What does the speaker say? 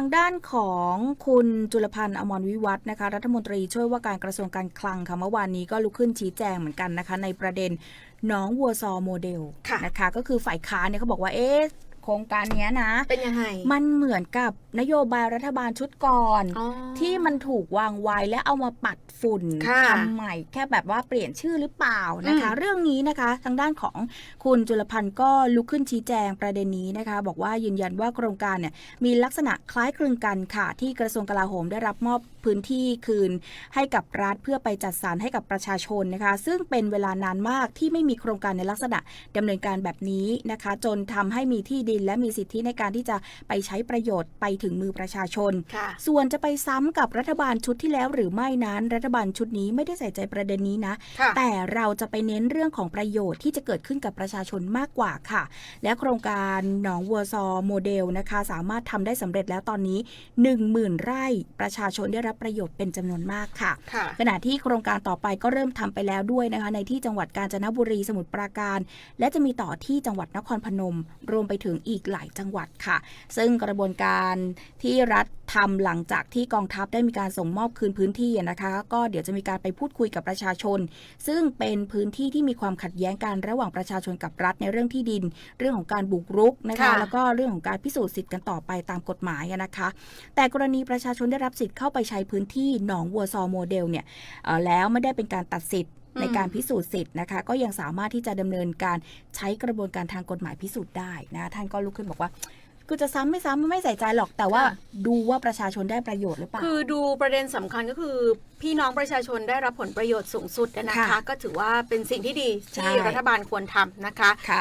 างด้านของคุณจุลพันธ์อมรวิวัฒน์นะคะ รัฐมนตรีช่วยว่าการกระทรวงการคลังค่ะเมื่อวานนี้ก็ลุกขึ้นชี้แจงเหมือนกันนะคะ ในประเด็นน้องวัวซอโมเดลค่ะนะคะ ก็คือฝ่ายค้านเนี่ยเขาบอกว่าเอ๊ะ โครงการเนี้ยนะ เป็นยังไง มันเหมือนกับนโยบายรัฐบาลชุดก่อนอ๋อที่มันถูกวางไว้และเอามาปัดฝุ่นค่ะทำใหม่แค่แบบว่าเปลี่ยนชื่อหรือเปล่านะคะอืมเรื่องนี้นะคะ ทางด้านของคุณจุลพันธ์ก็ลุกขึ้นชี้แจงประเด็นนี้นะคะ บอกว่ายืนยันว่าโครงการเนี่ยมีลักษณะคล้ายคลึงกันค่ะ ที่กระทรวงกลาโหมได้รับมอบพื้นที่คืนให้กับรัฐเพื่อไปจัดสรรให้กับประชาชนนะคะ ซึ่งเป็นเวลานานมากที่ไม่มีโครงการในลักษณะดำเนินการแบบนี้นะคะ จนทำให้มีที่ดิน และมีสิทธิในการที่จะไปใช้ประโยชน์ไปถึงมือประชาชนค่ะส่วนจะไปซ้ำกับรัฐบาลชุดที่แล้วหรือไม่นั้น รัฐบาลชุดนี้ไม่ได้ใส่ใจประเด็นนี้นะค่ะแต่เราจะไปเน้นเรื่องของประโยชน์ที่จะเกิดขึ้นกับประชาชนมากกว่าค่ะ และโครงการหนองวัวซอโมเดลนะคะ สามารถทำได้สำเร็จแล้วตอนนี้ 10,000 ไร่ประชาชนได้รับประโยชน์เป็นจำนวนมากค่ะค่ะ ขณะที่โครงการต่อไปก็เริ่มทำไปแล้วด้วยนะคะ ในที่จังหวัดกาญจนบุรีสมุทรปราการ และจะมีต่อที่จังหวัดนครพนม รวมไปถึงอีกหลายจังหวัดค่ะ ซึ่งกระบวนการที่รัฐทำหลังจากที่กองทัพได้มีการส่งมอบคืนพื้นที่นะคะ ก็เดี๋ยวจะมีการไปพูดคุยกับประชาชน ซึ่งเป็นพื้นที่ที่มีความขัดแย้งกันระหว่างประชาชนกับรัฐในเรื่องที่ดิน เรื่องของการบุกรุกนะคะค่ะแล้วก็เรื่องของการพิสูจน์สิทธิ์กันต่อไปตามกฎหมายอะนะคะ แต่กรณีประชาชนได้รับสิทธิ์เข้าไปใช้พื้นที่หนองวัวซอโมเดลเนี่ยเอ่อแล้วไม่ได้เป็นการตัดสิทธิ์อืม ในการพิสูจน์สิทธิ์นะคะ ก็ยังสามารถที่จะดำเนินการใช้กระบวนการทางกฎหมายพิสูจน์ได้นะท่านก็ลุกขึ้นบอกว่าคือจะซ้ำไม่ซ้ำไม่ใส่ใจหรอกแต่ว่าค่ะดูว่าประชาชนได้ประโยชน์หรือเปล่าคือดูประเด็นสำคัญก็คือ พี่น้องประชาชนได้รับผลประโยชน์สูงสุดนะคะค่ะก็ถือว่าเป็นสิ่งที่ดีใช่ที่รัฐบาลควรทำนะคะค่ะ